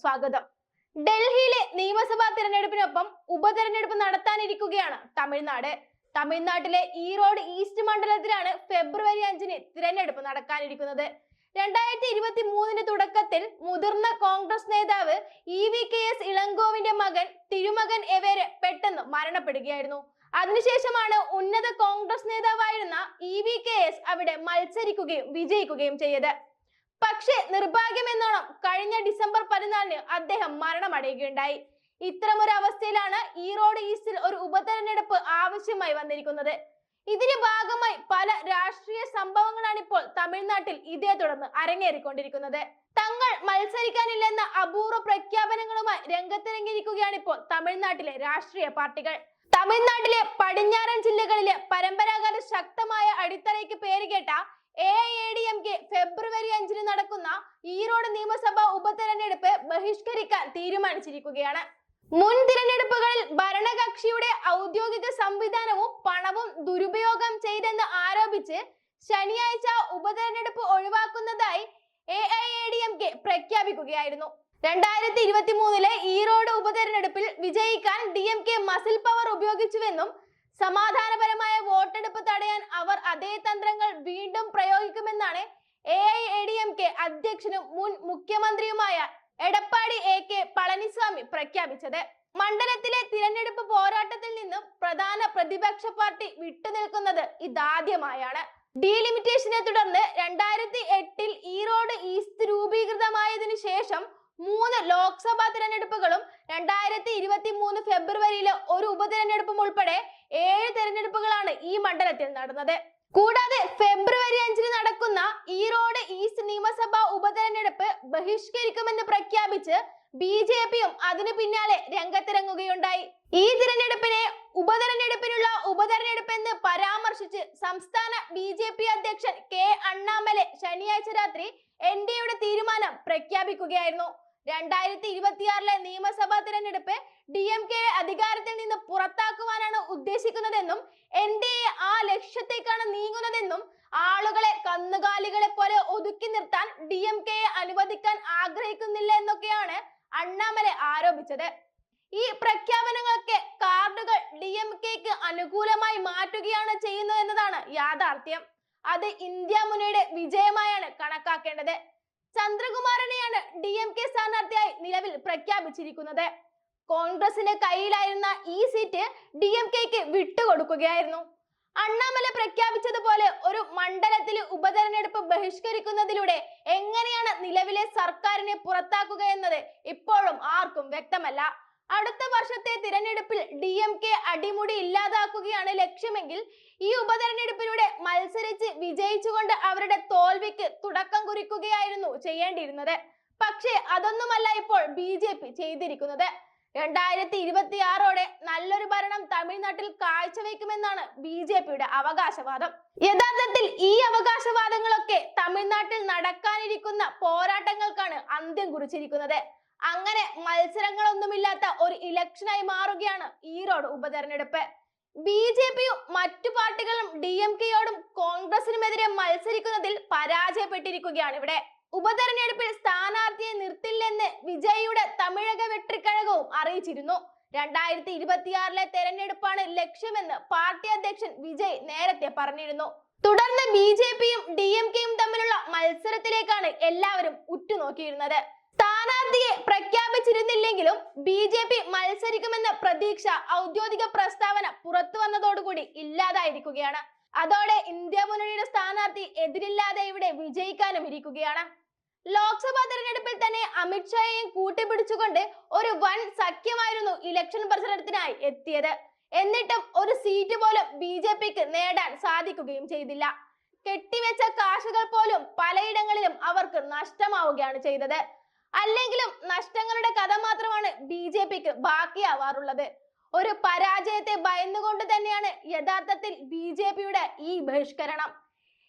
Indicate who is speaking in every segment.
Speaker 1: സ്വാഗതം. ഡൽഹിയിലെ നിയമസഭാ തിരഞ്ഞെടുപ്പിനൊപ്പം ഉപതെരഞ്ഞെടുപ്പ് നടത്താനിരിക്കുകയാണ് തമിഴ്നാട്. തമിഴ്നാട്ടിലെ ഈറോഡ് ഈസ്റ്റ് മണ്ഡലത്തിലാണ് ഫെബ്രുവരി അഞ്ചിന് തിരഞ്ഞെടുപ്പ് നടക്കാനിരിക്കുന്നത്. രണ്ടായിരത്തി ഇരുപത്തി മൂന്നിന് തുടക്കത്തിൽ മുതിർന്ന കോൺഗ്രസ് നേതാവ് ഇ വി കെ എസ് ഇളങ്കോവിന്റെ മകൻ തിരുമകൻ എവേര് പെട്ടെന്ന് മരണപ്പെടുകയായിരുന്നു. അതിനുശേഷമാണ് ഉന്നത കോൺഗ്രസ് നേതാവായിരുന്ന ഇ വി കെ എസ് അവിടെ മത്സരിക്കുകയും വിജയിക്കുകയും ചെയ്തത്. പക്ഷേ നിർഭാഗ്യമെന്നോണം? കഴിഞ്ഞ ഡിസംബർ പതിനാലിന് അദ്ദേഹം മരണമടയുകയുണ്ടായി. ഇത്തരമൊരു അവസ്ഥയിലാണ് ഈറോഡ് ഈസ്റ്റിൽ ഒരു ഉപതെരഞ്ഞെടുപ്പ് ആവശ്യമായി വന്നിരിക്കുന്നത്. ഇതിന്റെ ഭാഗമായി പല രാഷ്ട്രീയ സംഭവങ്ങളാണ് ഇപ്പോൾ തമിഴ്നാട്ടിൽ ഇതേ തുടർന്ന് അരങ്ങേറിക്കൊണ്ടിരിക്കുന്നത്. തങ്ങൾ മത്സരിക്കാനില്ലെന്ന അപൂർവ പ്രഖ്യാപനങ്ങളുമായി രംഗത്തിറങ്ങിയിരിക്കുകയാണ് ഇപ്പോൾ തമിഴ്നാട്ടിലെ രാഷ്ട്രീയ പാർട്ടികൾ. തമിഴ്നാട്ടിലെ പടിഞ്ഞാറൻ ജില്ലകളിലെ പരമ്പരാഗത ശക്തമായ അടിത്തറയ്ക്ക് പേരുകേട്ട എ ഐ ഫെബ്രുവരി അഞ്ചിന് നടക്കുന്ന ഈറോഡ് നിയമസഭാ ഉപതെരഞ്ഞെടുപ്പ് ബഹിഷ്കരിക്കാൻ തീരുമാനിച്ചിരിക്കുകയാണ്. മുൻ തിരഞ്ഞെടുപ്പുകളിൽ ഭരണകക്ഷിയുടെ ഔദ്യോഗിക സംവിധാനവും പണവും ദുരുപയോഗം ചെയ്തെന്ന് ആരോപിച്ച് ശനിയാഴ്ച ഉപതെരഞ്ഞെടുപ്പ് ഒഴിവാക്കുന്നതായി A I A D M K പ്രഖ്യാപിക്കുകയായിരുന്നു. രണ്ടായിരത്തി ഇരുപത്തി മൂന്നിലെ ഈറോഡ് ഉപതെരഞ്ഞെടുപ്പിൽ വിജയിക്കാൻ D M K muscle power ഉപയോഗിച്ചുവെന്നും സമാധാനപരമായ വോട്ടെടുപ്പ് തടയാൻ അവർ അതേ തന്ത്രങ്ങൾ വീണ്ടും പ്രയോഗിക്കുമെന്നാണ് A I A D M K അധ്യക്ഷനും മുൻ മുഖ്യമന്ത്രിയുമായ എടപ്പാടി എ കെ പളനിസ്വാമി പ്രഖ്യാപിച്ചത്. മണ്ഡലത്തിലെ തിരഞ്ഞെടുപ്പ് പോരാട്ടത്തിൽ നിന്നും പ്രധാന പ്രതിപക്ഷ പാർട്ടി വിട്ടുനിൽക്കുന്നത് ഇതാദ്യമായാണ്. ഡീലിമിറ്റേഷനെ തുടർന്ന് രണ്ടായിരത്തി എട്ടിൽ ഈറോഡ് ഈസ്റ്റ് രൂപീകൃതമായതിനു ശേഷം മൂന്ന് ലോക്സഭാ തിരഞ്ഞെടുപ്പുകളും രണ്ടായിരത്തി ഇരുപത്തി മൂന്ന് ഫെബ്രുവരിയിലെ ഒരു ഉപതിരഞ്ഞെടുപ്പും ഉൾപ്പെടെ ഏഴ് തിരഞ്ഞെടുപ്പുകളാണ് ഈ മണ്ഡലത്തിൽ നടന്നത്. കൂടാതെ ഫെബ്രുവരി അഞ്ചിന് നടക്കുന്ന ഈറോഡ് ഈസ്റ്റ് നിയമസഭാ ഉപതെരഞ്ഞെടുപ്പ് ബഹിഷ്കരിക്കുമെന്ന് പ്രഖ്യാപിച്ച് ബി ജെ പിയും അതിനു പിന്നാലെ രംഗത്തിറങ്ങുകയുണ്ടായി. ഈ തിരഞ്ഞെടുപ്പിനെ ഉപതെരഞ്ഞെടുപ്പിനുള്ള ഉപതെരഞ്ഞെടുപ്പ് എന്ന് പരാമർശിച്ച് സംസ്ഥാന ബി അധ്യക്ഷൻ കെ അണ്ണാമലെ ശനിയാഴ്ച രാത്രി എൻ ഡി എയുടെ തീരുമാനം പ്രഖ്യാപിക്കുകയായിരുന്നു. രണ്ടായിരത്തി ഇരുപത്തിയാറിലെ നിയമസഭാ തിരഞ്ഞെടുപ്പ് ഡി എം കെ അധികാരത്തിൽ നിന്ന് പുറത്താക്കുവാനാണ് ഉദ്ദേശിക്കുന്നതെന്നും എൻ ഡി എ ആ ലക്ഷ്യത്തേക്കാണ് നീങ്ങുന്നതെന്നും ആളുകളെ കന്നുകാലികളെ പോലെ ഒതുക്കി നിർത്താൻ ഡി എം അനുവദിക്കാൻ ആഗ്രഹിക്കുന്നില്ല എന്നൊക്കെയാണ് അണ്ണാമലെ ആരോപിച്ചത്. ഈ പ്രഖ്യാപനങ്ങളൊക്കെ കാർഡുകൾ ഡി എം കെക്ക് അനുകൂലമായി മാറ്റുകയാണ് ചെയ്യുന്നത് എന്നതാണ് യാഥാർത്ഥ്യം. അത് ഇന്ത്യ മുന്നണിയുടെ വിജയമായാണ് കണക്കാക്കേണ്ടത്. ചന്ദ്രകുമാറിനെയാണ് ഡി എം കെ സ്ഥാനാർത്ഥിയായി നിലവിൽ പ്രഖ്യാപിച്ചിരിക്കുന്നത്. കോൺഗ്രസിന്റെ കയ്യിലായിരുന്ന ഈ സീറ്റ് ഡി എം കെക്ക് വിട്ടുകൊടുക്കുകയായിരുന്നു. അണ്ണാമല പ്രഖ്യാപിച്ചതുപോലെ ഒരു മണ്ഡലത്തിൽ ഉപതെരഞ്ഞെടുപ്പ് ബഹിഷ്കരിക്കുന്നതിലൂടെ എങ്ങനെയാണ് നിലവിലെ സർക്കാരിനെ പുറത്താക്കുക എന്നത് ഇപ്പോഴും ആർക്കും വ്യക്തമല്ല. അടുത്ത തിരഞ്ഞെടുപ്പിൽ ഡി എം കെ അടിമുടി ഇല്ലാതാക്കുകയാണ് ലക്ഷ്യമെങ്കിൽ ഈ ഉപതെരഞ്ഞെടുപ്പിലൂടെ മത്സരിച്ച് വിജയിച്ചുകൊണ്ട് അവരുടെ തോൽവിക്ക് തുടക്കം കുറിക്കുകയായിരുന്നു ചെയ്യേണ്ടിയിരുന്നത്. പക്ഷേ അതൊന്നുമല്ല ഇപ്പോൾ ബി ജെ പി ചെയ്തിരിക്കുന്നത്. രണ്ടായിരത്തി ഇരുപത്തി ആറോടെ നല്ലൊരു ഭരണം തമിഴ്നാട്ടിൽ കാഴ്ചവെക്കുമെന്നാണ് ബി ജെ പിയുടെ അവകാശവാദം. യഥാർത്ഥത്തിൽ ഈ അവകാശവാദങ്ങളൊക്കെ തമിഴ്നാട്ടിൽ നടക്കാനിരിക്കുന്ന പോരാട്ടങ്ങൾക്കാണ് അന്ത്യം കുറിച്ചിരിക്കുന്നത്. അങ്ങനെ മത്സരങ്ങളൊന്നുമില്ലാത്ത ഒരു ഇലക്ഷനായി മാറുകയാണ് ഈറോഡ് ഉപതെരഞ്ഞെടുപ്പ്. ബി ജെ പിയും മറ്റു പാർട്ടികളും ഡി എം കെയോടും കോൺഗ്രസിനുമെതിരെ മത്സരിക്കുന്നതിൽ പരാജയപ്പെട്ടിരിക്കുകയാണ് ഇവിടെ. ഉപതെരഞ്ഞെടുപ്പിൽ സ്ഥാനാർത്ഥിയെ നിർത്തില്ലെന്ന് വിജയിയുടെ തമിഴക വെട്രിക്കഴകവും അറിയിച്ചിരുന്നു. രണ്ടായിരത്തി ഇരുപത്തിയാറിലെ തെരഞ്ഞെടുപ്പാണ് ലക്ഷ്യമെന്ന് പാർട്ടി അധ്യക്ഷൻ വിജയ് നേരത്തെ പറഞ്ഞിരുന്നു. തുടർന്ന് ബി ജെ പിയും ഡി എം കെയും തമ്മിലുള്ള മത്സരത്തിലേക്കാണ് എല്ലാവരും ഉറ്റുനോക്കിയിരുന്നത്. സ്ഥാനാർത്ഥിയെ പ്രഖ്യാപിച്ചിരുന്നില്ലെങ്കിലും ബി ജെ പി മത്സരിക്കുമെന്ന പ്രതീക്ഷ ഔദ്യോഗിക പ്രസ്താവന പുറത്തു വന്നതോടുകൂടി ഇല്ലാതായിരിക്കുകയാണ്. അതോടെ ഇന്ത്യ മുന്നണിയുടെ സ്ഥാനാർത്ഥി എതിരില്ലാതെ ഇവിടെ വിജയിക്കാനും ഇരിക്കുകയാണ്. ലോക്സഭാ തെരഞ്ഞെടുപ്പിൽ തന്നെ അമിത്ഷായെയും കൂട്ടിപ്പിടിച്ചുകൊണ്ട് ഒരു വൻ സഖ്യമായിരുന്നു ഇലക്ഷൻ പ്രചരണത്തിനായി എത്തിയത്. എന്നിട്ടും ഒരു സീറ്റ് പോലും ബി ജെ പിക്ക് നേടാൻ സാധിക്കുകയും ചെയ്തില്ല. കെട്ടിവെച്ച കാശുകൾ പോലും പലയിടങ്ങളിലും അവർക്ക് നഷ്ടമാവുകയാണ് ചെയ്തത്. അല്ലെങ്കിലും നഷ്ടങ്ങളുടെ കഥ മാത്രമാണ് ബി ജെ പിക്ക് ബാക്കിയാവാറുള്ളത്. ഒരു പരാജയത്തെ ഭയന്നുകൊണ്ട് തന്നെയാണ് യഥാർത്ഥത്തിൽ ബി ജെ പിയുടെ ഈ ബഹിഷ്കരണം.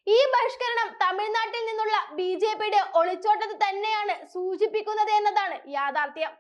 Speaker 1: ഈ ബഹിഷ്കരണം തമിഴ്നാട്ടിൽ നിന്നുള്ള ബി ജെ പിയുടെ ഒളിച്ചോട്ടത്തെ തന്നെയാണ് സൂചിപ്പിക്കുന്നത് എന്നതാണ് യാഥാർത്ഥ്യം.